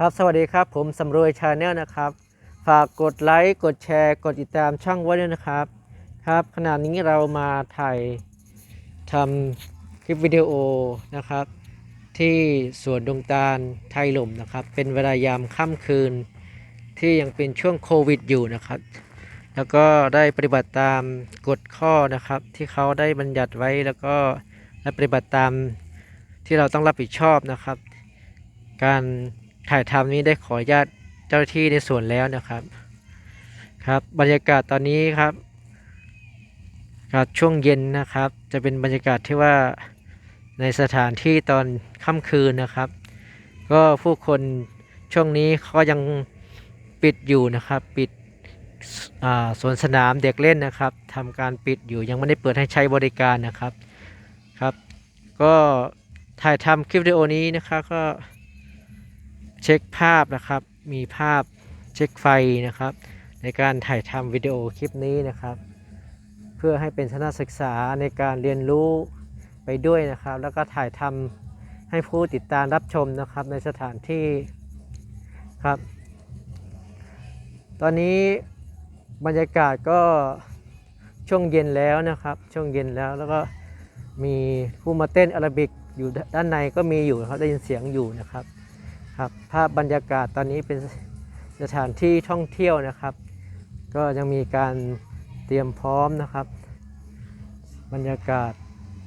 ครับสวัสดีครับผมสำรวยชาแนลนะครับ ฝากกดไลค์กดแชร์ กดติดตามช่องไว้ด้วยนะครับ ครับขณะนี้เรามาถ่ายทำคลิปวิดีโอนะครับ ที่สวนดงตาลไทยหล่มนะครับ เป็นเวลายามค่ำคืน ที่ยังเป็นช่วงโควิดอยู่นะครับ แล้วก็ได้ปฏิบัติตามกฎข้อนะครับ ที่เขาได้บัญญัติไว้แล้วก็ได้ปฏิบัติตามที่เราต้องรับผิดชอบนะครับ การ ถ่ายทำนี้ได้ขออนุญาตเจ้าหน้าที่ในสวนแล้วนะครับ ครับบรรยากาศตอนนี้ครับครับช่วงเย็นนะครับ จะเป็นบรรยากาศที่ว่าในสถานที่ตอนค่ำคืนนะครับ ก็ผู้คนช่วงนี้เขายังปิดอยู่นะครับ ปิดสวนสนามเด็กเล่นนะครับทำการปิดอยู่ยังไม่ได้เปิดให้ใช้บริการนะครับครับ ก็ถ่ายทำคลิปวิดีโอนี้นะครับก็ เช็คภาพนะครับ มีภาพเช็คไฟนะครับ ในการถ่ายทำวิดีโอคลิปนี้นะครับ เพื่อให้เป็นทัศนศึกษาในการเรียนรู้ไปด้วยนะครับ แล้วก็ถ่ายทำให้ผู้ติดตามรับชมนะครับในสถานที่ครับ ตอนนี้บรรยากาศก็ช่วงเย็นแล้วนะครับ ช่วงเย็นแล้วแล้วก็มีผู้มาเต้นอาราบิกอยู่ด้านในก็มีอยู่นะครับได้ยินเสียงอยู่นะครับ ครับภาพบรรยากาศตอนนี้เป็นสถานที่ท่องเที่ยวนะครับ ก็ยังมีการเตรียมพร้อมนะครับ บรรยากาศ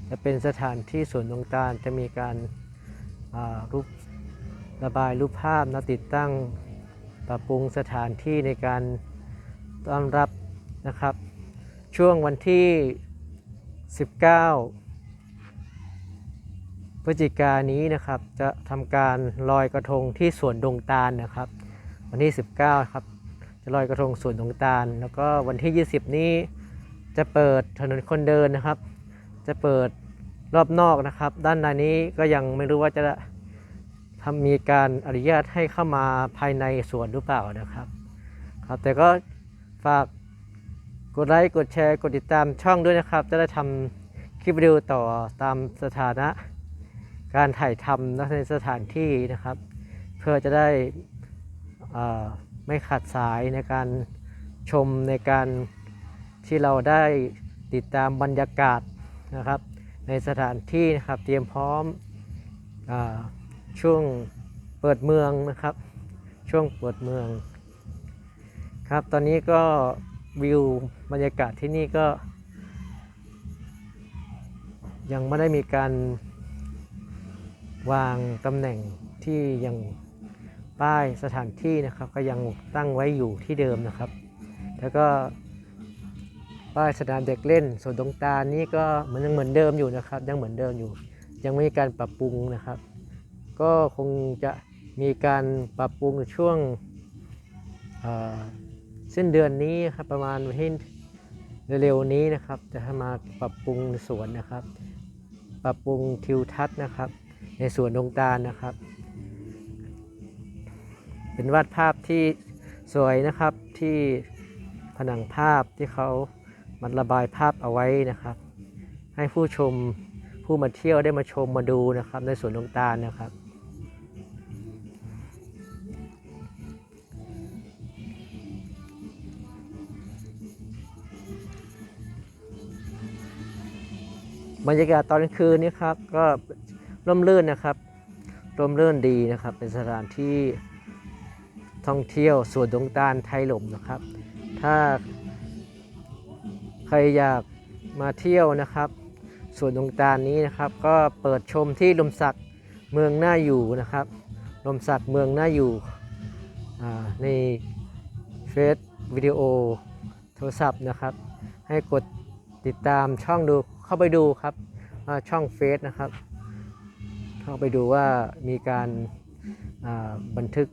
จะเป็นสถานที่สวนดวงตาลจะมีการารูประบายรูปภาพนะติดตั้งปรับปรุงสถานที่ในการต้อนรับนะครับ ช่วงวันที่ 19 พฤศจิกายนนี้นะครับจะทำการลอยกระทงที่สวนดงตาลนะครับ วันที่ 19ครับจะลอยกระทงสวนดงตาล แล้วก็วันที่ 20 นี้จะเปิดถนนคนเดินนะครับ จะเปิดรอบนอกนะครับ ด้านในนี้ก็ยังไม่รู้ว่าจะทำมีการอนุญาตให้เข้ามาภายในสวนหรือเปล่านะครับ ครับแต่ก็ฝากกดไลค์กดแชร์กดติดตามช่องด้วยนะครับ จะได้ทำคลิปวิดีโอต่อตามสถานะ การถ่ายทำนในสถานที่นะครับ เพื่อจะได้ไม่ขาดสายในการชมในการที่เราได้ติดตามบรรยากาศนะครับ ในสถานที่นะครับเตรียมพร้อมอช่วงเปิดเมืองนะครับ ช่วงเปิดเมืองครับตอนนี้ก็วิวบรรยากาศที่นี่ก็ ยังไม่ได้มีการ วางตำแหน่งที่ยังป้ายสถานที่นะครับ ก็ยังตั้งไว้อยู่ที่เดิมนะครับ แล้วก็ป้ายสนามเด็กเล่นสวนดงตานี้ก็มันยังเหมือนเดิมอยู่นะครับ ยังเหมือนเดิมอยู่ ยังไม่มีการปรับปรุงนะครับ ก็คงจะมีการปรับปรุงในช่วงเสิ้นเดือนนี้ครับประมาณวันที่เร็วๆนี้นะครับ จะมาปรับปรุงสวนนะครับ ปรับปรุงทิวทัศน์นะครับ ในสวนดงตาลนะครับ เป็นวาดภาพที่สวยนะครับที่ผนังภาพที่เขามันระบายภาพเอาไว้นะครับ ให้ผู้ชมผู้มาเที่ยวได้มาชมมาดูนะครับ ในสวนดงตาลนะครับบรรยากาศตอนกลางคืนนี่ครับ ก็ ร่มรื่นนะครับร่มรื่นดีนะครับ เป็นสถานที่ท่องเที่ยวสวนดงตาลไทยหลมนะครับ ถ้าใครอยากมาเที่ยวนะครับสวนดงตาลนี้นะครับ ก็เปิดชมที่ลมสักเมืองหน่าอยู่นะครับ ลมสักเมืองหน่าอยู่ในเฟซวิดีโอโทรศัพท์นะครับ ให้กดติดตามช่องดูเข้าไปดูครับช่องเฟซนะครับ เข้าไปดูว่ามีการบันทึก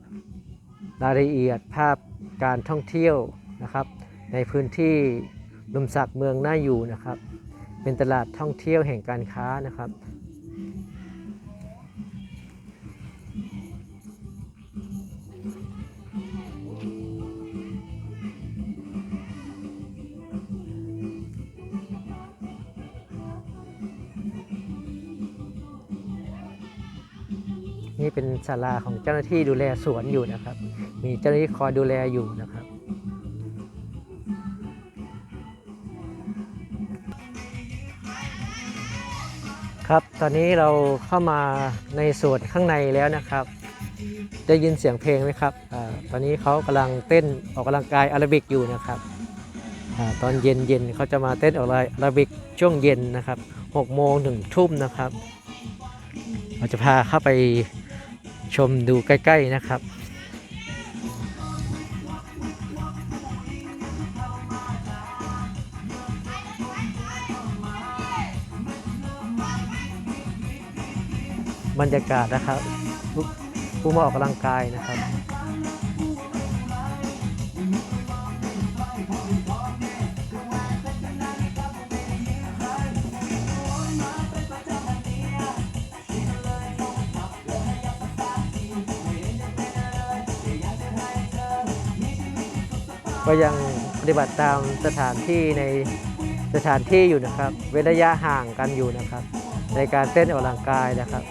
รายละเอียดภาพการท่องเที่ยวนะครับในพื้นที่ลมสักเมืองน่าอยู่นะครับ เป็นตลาดท่องเที่ยวแห่งการค้านะครับ นี่เป็นศาลาของเจ้าหน้าที่ดูแลสวนอยู่นะครับ มีเจ้าหน้าที่คอยดูแลอยู่นะครับครับ ตอนนี้เราเข้ามาในสวนข้างในแล้วนะครับ ได้ยินเสียงเพลงไหมครับอตอนนี้เขากำลังเต้นออกกำลังกายอาราบิกอยู่นะครับอตอนเย็นเย็นเขาจะมาเต้นออกอาราบิกช่วงเย็นนะครับ6โมงถึงทุ่มนะครับ เราจะพาเข้าไป ชมดูใกล้ ๆ นะครับ บรรยากาศนะครับผู้มาออกกำลังกายนะครับ ก็ยังปฏิบัติตามสถานที่ในสถานที่อยู่นะครับ เว้นระยะห่างกันอยู่นะครับ ในการเต้นออกกำลังกายนะครับ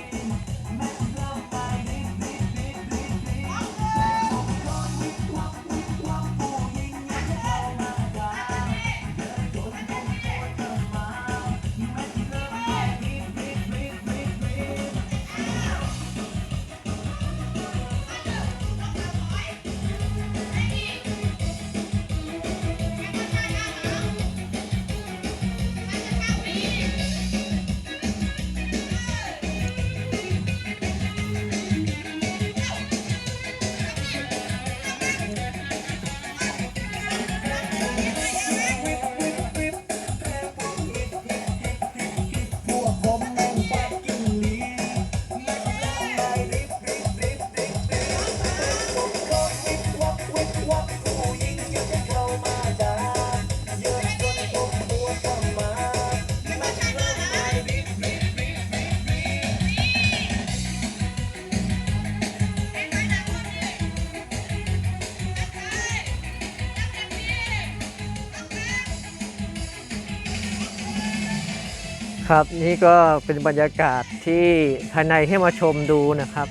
ครับนี่ก็เป็นบรรยากาศที่ภายในให้มาชมดูนะครับ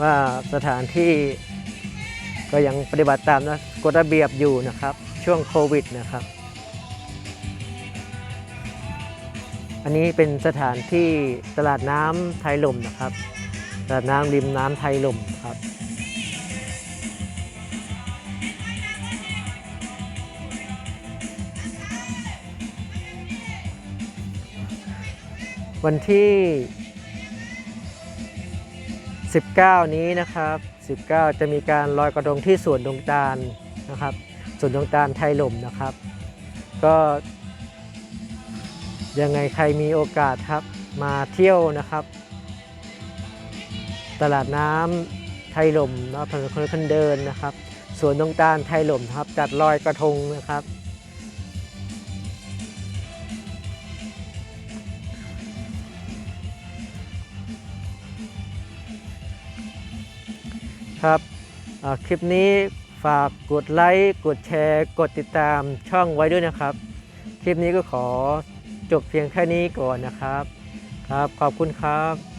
ว่าสถานที่ก็ยังปฏิบัติตามนะกฎระเบียบอยู่นะครับ ช่วงโควิดนะครับ อันนี้เป็นสถานที่ตลาดน้ำไทยลมนะครับ ตลาดน้ำริมน้ำไทยลมครับ วันที่ 19 นี้นะครับ 19 จะมีการลอยกระทงที่สวนดงตาลนะครับสวนดงตาลไทยหล่มนะครับ ก็ยังไงใครมีโอกาสครับมาเที่ยวนะครับ ตลาดน้ำไทยหล่มนะถนนคนคนเดินนะครับสวนดงตาลไทยหล่มครับจัดลอยกระทงนะครับ ครับคลิปนี้ฝากกดไลค์กดแชร์ กดติดตามช่องไว้ด้วยนะครับ คลิปนี้ก็ขอจบเพียงแค่นี้ก่อนนะครับ ครับขอบคุณครับ